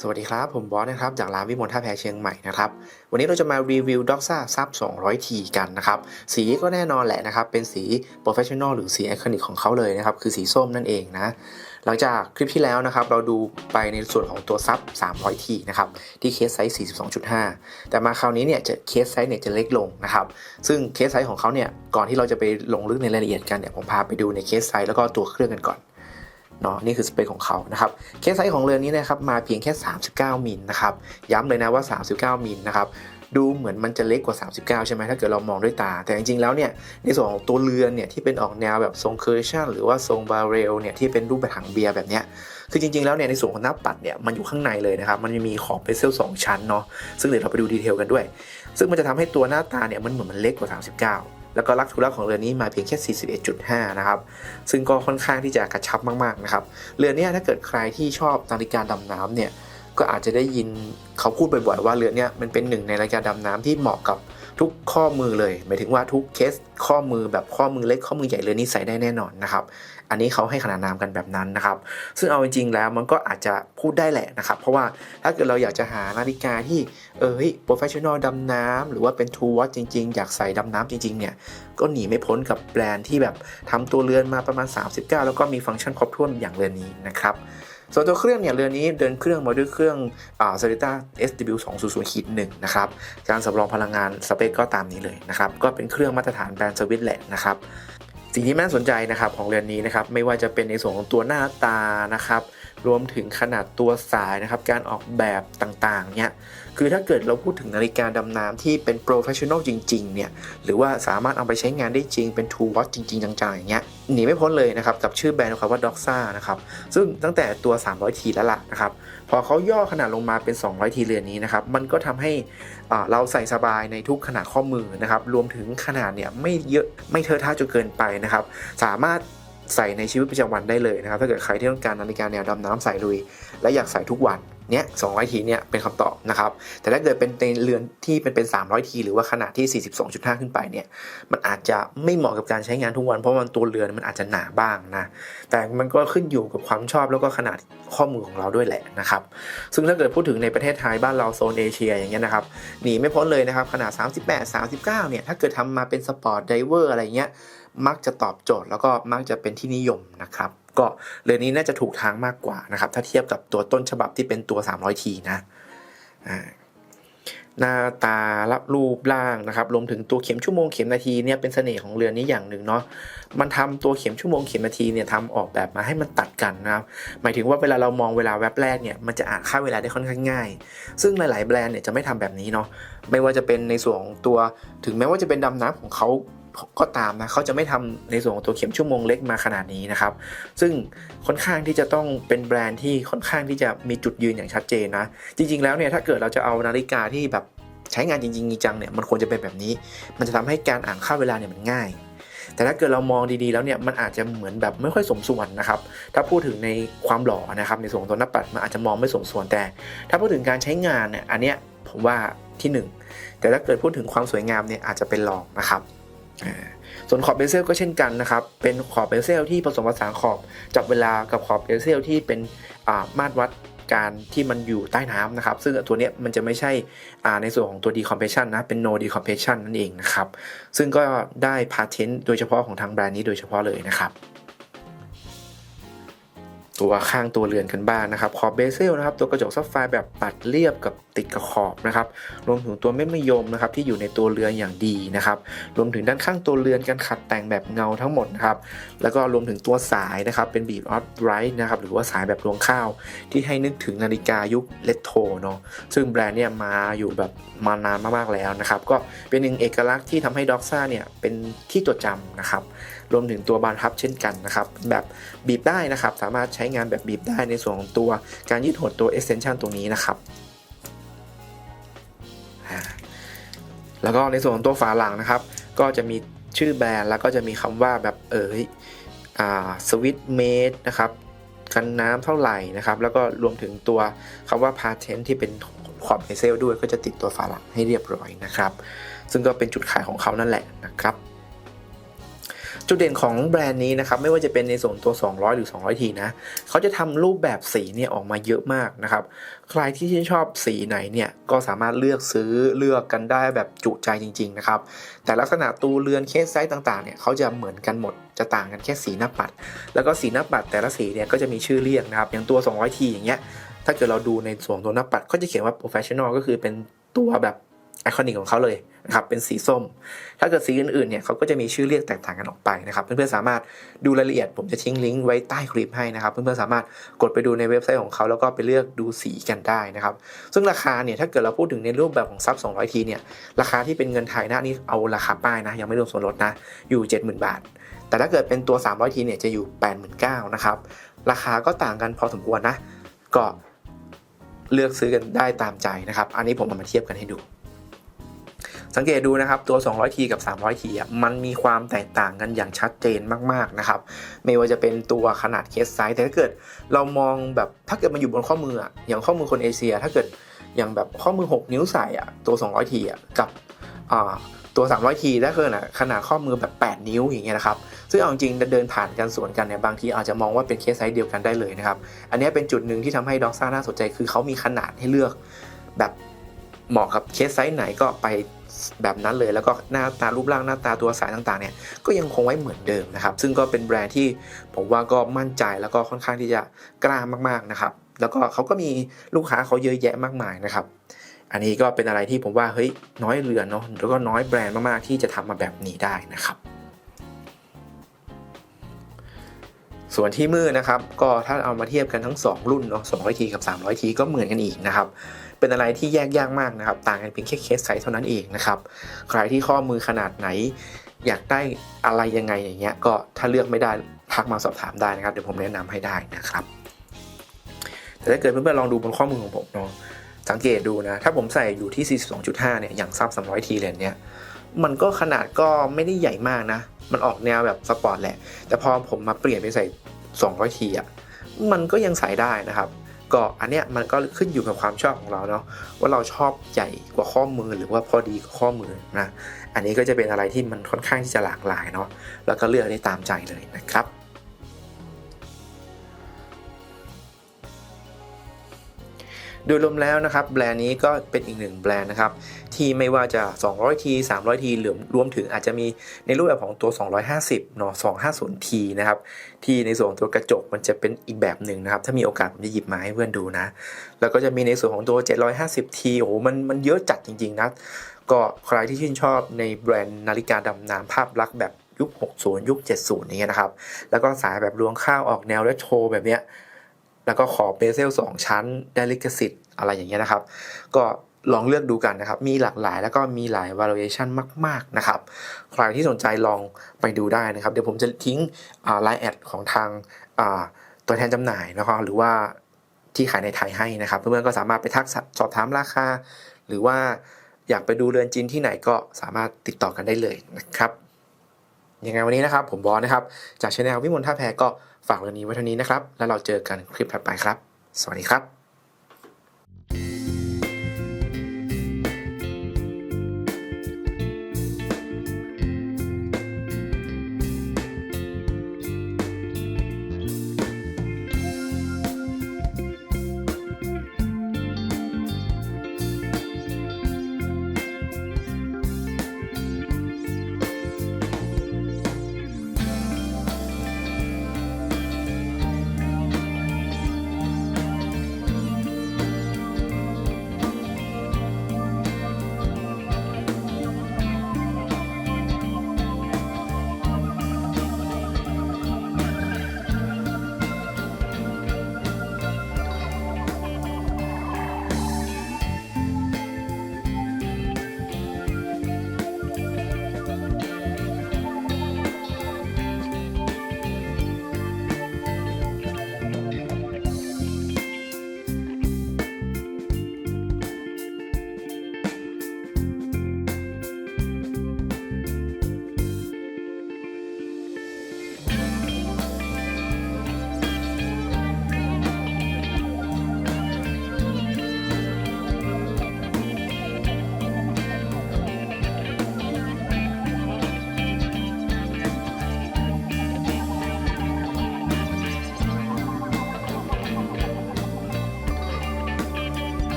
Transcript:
สวัสดีครับ ผมบอสนะครับ จากร้านวิมลท่าแพเชียงใหม่นะครับ วันนี้เราจะมารีวิวด็อกซ่าซับ 200T กันนะครับ สีก็แน่นอนแหละนะครับ เป็นสี Professional หรือสีไอคอนิกของเขาเลยนะครับ คือสีส้มนั่นเองนะ หลังจากคลิปที่แล้วนะครับ เราดูไปในส่วนของตัวซับ 300T นะครับ ที่เคสไซส์ 42.5 แต่มาคราวนี้เนี่ยจะเคสไซส์เนี่ยจะเล็กลงนะครับ ซึ่งเคสไซส์ของเขาเนี่ย ก่อนที่เราจะไปลงลึกในรายละเอียดกันเนี่ย ผมพาไปดูในเคสไซส์แล้วก็ตัวเครื่องกันก่อน เนาะนี่คือสเปคของเขานะครับเคสไซส์ของเรือนนี้นะครับมาเพียงแค่ 39 มิลนะครับย้ำเลยนะว่า 39 มิลนะครับดูเหมือนมันจะเล็กกว่า 39 ใช่ไหมถ้าเกิดเรามองด้วยตา แต่จริงๆ แล้วเนี่ยในส่วนของตัวเรือนเนี่ยที่เป็นออกแนวแบบทรงเคอร์ชันหรือว่าทรงบาเรลเนี่ยที่เป็นรูปแบบถังเบียร์แบบเนี้ยคือจริงๆ แล้วเนี่ยในส่วนของหน้าปัดเนี่ยมันอยู่ข้างในเลยนะครับ มันจะมีขอบเบเซลสองชั้นเนาะซึ่งเดี๋ยวเราไปดูดีเทลกันด้วย ซึ่งมันจะทำให้ตัวหน้าตาเนี่ยมันเหมือนมันเล็กกว่า 39 แล้วก็ลักทุลักของเรือนี้มาเพียงแค่ 41.5 นะครับ ซึ่งก็ค่อนข้างที่จะกระชับมากๆนะครับ เรือนนี้ถ้าเกิดใครที่ชอบนาฬิกาดำน้ำเนี่ย ก็อาจจะได้ยินเขาพูดบ่อยๆว่าเรือนนี้มันเป็นหนึ่งในนาฬิกาดำน้ำที่เหมาะกับ ทุกข้อมือเลยหมายถึงว่าทุกเคสข้อมือแบบข้อมือเล็กข้อมือใหญ่เรือนนี้ใส่ได้แน่นอนนะครับอันนี้เขาให้ขนานนามกันแบบนั้นนะครับ ซึ่งเอาจริงๆแล้วมันก็อาจจะพูดได้แหละนะครับ เพราะว่าถ้าเกิดเราอยากจะหานาฬิกาที่เออเฮ้ยโปรเฟชชั่นอลดำน้ำหรือว่าเป็นทูวอตจริงๆ อยากใส่ดำน้ำจริงๆเนี่ยก็หนีไม่พ้นกับแบรนด์ที่แบบทำตัวเรือนมาประมาณ 39 แล้วก็มีฟังก์ชันครบถ้วนอย่างเรือนนี้นะครับ ส่วนตัวเครื่องเนี่ยเรือนนี้เดินเครื่องมาด้วยเครื่องอ่า Solita SW 2 0 0 1นะครับ การสำรองพลังงานสเปคก็ตามนี้เลยนะครับ ก็เป็นเครื่องมาตรฐานแบรนด์สวิตแหละนะครับ สิ่งที่น่าสนใจนะครับของเรือนนี้นะครับ ไม่ว่าจะเป็นในส่วนของตัวหน้าตานะครับ รวมถึงขนาดตัวสายนะครับ การออกแบบต่างๆ เนี่ย คือถ้าเกิดเราพูดถึงนาฬิกาดำน้ำที่เป็นโปรเฟชชั่นอลจริง ๆ เนี่ย หรือว่าสามารถเอาไปใช้งานได้จริง เป็น True Watch จริง ๆ จังๆ อย่างเงี้ย หนีไม่พ้นเลยนะครับ กับชื่อแบรนด์ของเขาว่า Doxa นะครับ ซึ่งตั้งแต่ตัว 300T แล้วล่ะนะครับ พอเขาย่อขนาดลงมาเป็น 200T เรือนนี้นะครับ มันก็ทำให้อ่าเราใส่สบายในทุกขนาดข้อมือนะครับ รวมถึงขนาดเนี่ยไม่เยอะไม่เทอะทะจนเกินไปนะครับ สามารถ ใส่ในชีวิตประจำวันได้เลยนะครับ ถ้าเกิดใครที่ต้องการนาฬิกาแนวดำน้ำใส่ลุย และอยากใส่ทุกวันเนี้ย200 ทีเนี่ยเป็นคำตอบนะครับ แต่ถ้าเกิดเป็นเรือนที่เป็นเป็น 300 ทีหรือว่าขนาดที่ 42.5 ขึ้นไปเนี่ย มันอาจจะไม่เหมาะกับการใช้งานทุกวัน เพราะมันตัวเรือนมันอาจจะหนาบ้างนะ แต่มันก็ขึ้นอยู่กับความชอบแล้วก็ขนาดข้อมือของเราด้วยแหละนะครับ ซึ่งถ้าเกิดพูดถึงในประเทศไทยบ้านเราโซนเอเชียอย่างเงี้ยนะครับ หนีไม่พ้นเลยนะครับขนาด 38 39 เนี่ย ถ้าเกิดทำมาเป็นสปอร์ตไดเวอร์อะไรเงี้ย มักจะตอบโจทย์แล้วก็มักจะเป็นที่นิยมนะครับ ก็เรือนนี้น่าจะถูกทางมากกว่านะครับ ถ้าเทียบกับตัวต้นฉบับที่เป็นตัว 300ทีนะหน้าตารับรูปร่างนะครับรวมถึงตัวเข็มชั่วโมงเข็มนาทีเนี่ยเป็นเสน่ห์ของเรือนนี้อย่างหนึ่งเนาะมันทำตัวเข็มชั่วโมงเข็มนาทีเนี่ยทำออกแบบมาให้มันตัดกันนะครับหมายถึงว่าเวลาเรามองเวลาแว็บแรกเนี่ยมันจะอ่านค่าเวลาได้ค่อนข้างง่าย ซึ่งหลาย ๆ แบรนด์เนี่ยจะไม่ทำแบบนี้เนาะไม่ว่าจะเป็นในส่วนของตัวถึงแม้ว่าจะเป็นดำน้ำของเขา ก็ตามนะเขาจะไม่ทำในส่วนของตัวเข็มชั่วโมงเล็กมาขนาดนี้นะครับ ซึ่งค่อนข้างที่จะต้องเป็นแบรนด์ที่ค่อนข้างที่จะมีจุดยืนอย่างชัดเจนนะ จริง ๆ แล้วเนี่ยถ้าเกิดเราจะเอานาฬิกาที่แบบใช้งานจริงๆจังเนี่ยมันควรจะเป็นแบบนี้ มันจะทำให้การอ่านค่าเวลาเนี่ยมันง่าย แต่ถ้าเกิดเรามองดีๆแล้วเนี่ยมันอาจจะเหมือนแบบไม่ค่อยสมส่วนนะครับ ถ้าพูดถึงในความหล่อนะครับในส่วนของตัวหน้าปัดมันอาจจะมองไม่สมส่วนแต่ ถ้าพูดถึงการใช้งานเนี่ยอันเนี้ยผมว่าที่หนึ่งแต่ถ้าเกิดพูดถึงความสวยงามเนี่ยอาจจะเป็นรองนะครับ ส่วนขอบเบเซลก็เช่นกันนะครับ เป็นขอบเบเซลที่ผสมผสานขอบจับเวลากับขอบเบเซลที่เป็นมาตรวัดการที่มันอยู่ใต้น้ำนะครับ ซึ่งตัวนี้มันจะไม่ใช่ในส่วนของตัว decompression นะ เป็น no decompression นั่นเองนะครับ ซึ่งก็ได้พาเทนต์โดยเฉพาะของทางแบรนด์นี้โดยเฉพาะเลยนะครับ ตัวข้างตัวเรือนกันบ้างนะครับขอบเบเซลนะครับตัวกระจกซับไฟแบบตัดเรียบกับติดกับขอบนะครับรวมถึงตัวเม็ดมะยมนะครับที่อยู่ในตัวเรือนอย่างดีนะครับรวมถึงด้านข้างตัวเรือนการขัดแต่งแบบเงาทั้งหมดครับแล้วก็รวมถึงตัวสายนะครับเป็นบีบออฟไรท์นะครับหรือว่าสายแบบรวงข้าว ที่ให้นึกถึงนาฬิกายุคเลตโทเนาะซึ่งแบรนด์เนี่ยมาอยู่แบบมานานมากๆแล้วนะครับก็เป็นหนึ่งเอกลักษณ์ที่ทำให้ด็อกซ่าเนี่ยเป็นที่จดจำนะครับ รวมถึงตัวบานพับเช่นกันนะครับ แบบบีบได้นะครับ สามารถใช้งานแบบบีบได้ในส่วนของตัวการยืดหดตัว extension ตรงนี้นะครับแล้วก็ในส่วนของตัวฝาหลังนะครับ ก็จะมีชื่อแบรนด์แล้วก็จะมีคำว่าแบบเอ๋ยสวิตเมดนะครับกันน้ำเท่าไหร่นะครับ แล้วก็รวมถึงตัวคำว่า patent ที่เป็นขอบเบเซลด้วยก็จะติดตัวฝาหลังให้เรียบร้อยนะครับ ซึ่งก็เป็นจุดขายของเขานั่นแหละนะครับ จุดเด่นของแบรนด์นี้นะครับไม่ว่าจะเป็นในส่วนตัว 200 หรือ 200 ทีนะเขาจะทำรูปแบบสีเนี่ยออกมาเยอะมากนะครับใครที่ชื่นชอบสีไหนเนี่ยก็สามารถเลือกซื้อเลือกกันได้แบบจุใจจริงๆนะครับแต่ลักษณะตูเรือนเคสไซส์ต่างๆเนี่ยเขาจะเหมือนกันหมดจะต่างกันแค่สีหน้าปัด แล้วก็สีหน้าปัดแต่ละสีเนี่ยก็จะมีชื่อเรียกนะครับอย่างตัว 200 ทีอย่างเงี้ยถ้าเกิดเราดูในส่วนตัวหน้าปัดก็จะเขียนว่า professional ก็คือเป็นตัวแบบไอคอนิกของเขาเลย นะครับเป็นสีส้ม ถ้าเกิดสีอื่นๆเนี่ยเขาก็จะมีชื่อเรียกแตกต่างกันออกไปนะครับเพื่อนๆสามารถดูรายละเอียด ผมจะทิ้งลิงก์ไว้ใต้คลิปให้นะครับเพื่อนๆสามารถกดไปดูในเว็บไซต์ของเขาแล้วก็ไปเลือกดูสีกันได้นะครับซึ่งราคาเนี่ยถ้าเกิดเราพูดถึงในรูปแบบของซับ200 ทีเนี่ยราคาที่เป็นเงินไทยนะนี่เอาราคาป้ายนะยังไม่รวมส่วนลดนะอยู่ 70,000 บาท แต่ถ้าเกิดเป็นตัว 300 ทีเนี่ยจะอยู่ 89,000นะครับราคาก็ต่างกันพอสมควรนะก็เลือกซื้อกันได้ตามใจนะครับ อันนี้ผมเอามาเทียบกันให้ดู สังเกตดูนะครับตัว 200T กับ 300T อะมันมีความแตกต่างกันอย่างชัดเจนมากๆนะครับไม่ว่าจะเป็นตัวขนาดเคสไซส์แต่ถ้าเกิดเรามองแบบถ้าเกิดมันอยู่บนข้อมืออะอย่างข้อมือคนเอเชีย ถ้าเกิดอย่างแบบข้อมือ 6 นิ้วใส่อะตัว 200T อะกับอ่าตัว 300T ถ้าเกิดขนาดข้อมือแบบ 8 นิ้วอย่างเงี้ยนะครับซึ่งเอาจริงเดินผ่านกันสวนกันเนี่ยบางทีอาจจะมองว่าเป็นเคสไซส์เดียวกันได้เลยนะครับอันนี้เป็นจุดหนึ่งที่ทำให้ด็อกซ่าน่าสนใจคือเขามีขนาดให้เลือกแบบเหมาะกับเคสไซส์ไหนก็ไป แบบนั้นเลยแล้วก็หน้าตารูปร่างหน้าตาตัวสายต่างๆเนี่ยก็ยังคงไว้เหมือนเดิมนะครับซึ่งก็เป็นแบรนด์ที่ผมว่าก็มั่นใจแล้วก็ค่อนข้างที่จะกล้ามากๆนะครับแล้วก็เขาก็มีลูกค้าเขาเยอะแยะมากมายนะครับอันนี้ก็เป็นอะไรที่ผมว่าเฮ้ยน้อยเรือนเนาะแล้วก็น้อยแบรนด์มากๆที่จะทำมาแบบนี้ได้นะครับ ส่วนที่มือนะครับก็ถ้าเอามาเทียบกันทั้ง 2 รุ่นเนาะ200ทีกับ 300ทีก็เหมือนกันอีกนะครับ เป็นอะไรที่แยกยากมากนะครับ ต่างกันเพียงแค่เคสไซส์เท่านั้นเองนะครับ ใครที่ข้อมือขนาดไหน อยากได้อะไรยังไงอย่างเงี้ย ก็ถ้าเลือกไม่ได้ทักมาสอบถามได้นะครับ เดี๋ยวผมแนะนำให้ได้นะครับ แต่ถ้าเกิดเพื่อนๆลองดูบนข้อมือของผมเนาะ สังเกตดูนะ ถ้าผมใส่อยู่ที่ 42.5 เนี่ย อย่างซับ300ทีเลนเนี่ยมันก็ขนาดก็ไม่ได้ใหญ่มากนะ มันออกแนวแบบสปอร์ตแหละ แต่พอผมมาเปลี่ยนไปใส่ 200 ทีอะ มันก็ยังใส่ได้นะครับ ก็อันเนี้ยมันก็ขึ้นอยู่กับความชอบของเราเนาะว่าเราชอบใหญ่กว่าข้อมือหรือว่าพอดีกับข้อมือนะอันนี้ก็จะเป็นอะไรที่มันค่อนข้างที่จะหลากหลายเนาะแล้วก็เลือกได้ตามใจเลยนะครับโดยรวมแล้วนะครับแบรนด์นี้ก็เป็นอีกหนึ่งแบรนด์นะครับ ที่ไม่ว่าจะ 200ที300ทีหรือรวมถึงอาจจะมีในรูปแบบของตัว 250เนาะ 250ทีนะครับ ที่ในส่วนตัวกระจกมันจะเป็นอีกแบบหนึ่งนะครับ ถ้ามีโอกาสผมจะหยิบมาให้เพื่อนดูนะ แล้วก็จะมีในส่วนของตัว 750ทีโอ้โหมันมันเยอะจัดจริง ๆนะ ก็ใครที่ชื่นชอบในแบรนด์นาฬิกาดำน้ำภาพลักษณ์แบบยุค 60 ยุค 70อย่างเงี้ยนะครับ แล้วก็สายแบบรวงข้าวออกแนวและโชว์แบบเนี้ย แล้วก็ขอบเบเซล2ชั้นได้ลิขสิทธิ์อะไรอย่างเงี้ยนะครับ ก็ ลองเลือกดูกันนะครับ มีหลากหลายแล้วก็มีหลาย variation มาก ๆ นะครับ ใครที่สนใจลองไปดูได้นะครับ เดี๋ยวผมจะทิ้งไลน์แอดของทางตัวแทนจำหน่ายนะครับหรือว่าที่ขายในไทยให้นะครับ เพื่อนๆก็สามารถไปทักสอบถามราคา หรือว่าอยากไปดูเรือนจีนที่ไหนก็สามารถติดต่อกันได้เลยนะครับ ยังไงวันนี้นะครับ ผมบอสนะครับ จากช anel วิมลท่าแพก็ฝากเรื่องนี้ไว้เท่านี้นะครับ แล้วเราเจอกันคลิปถัดไปครับ สวัสดีครับ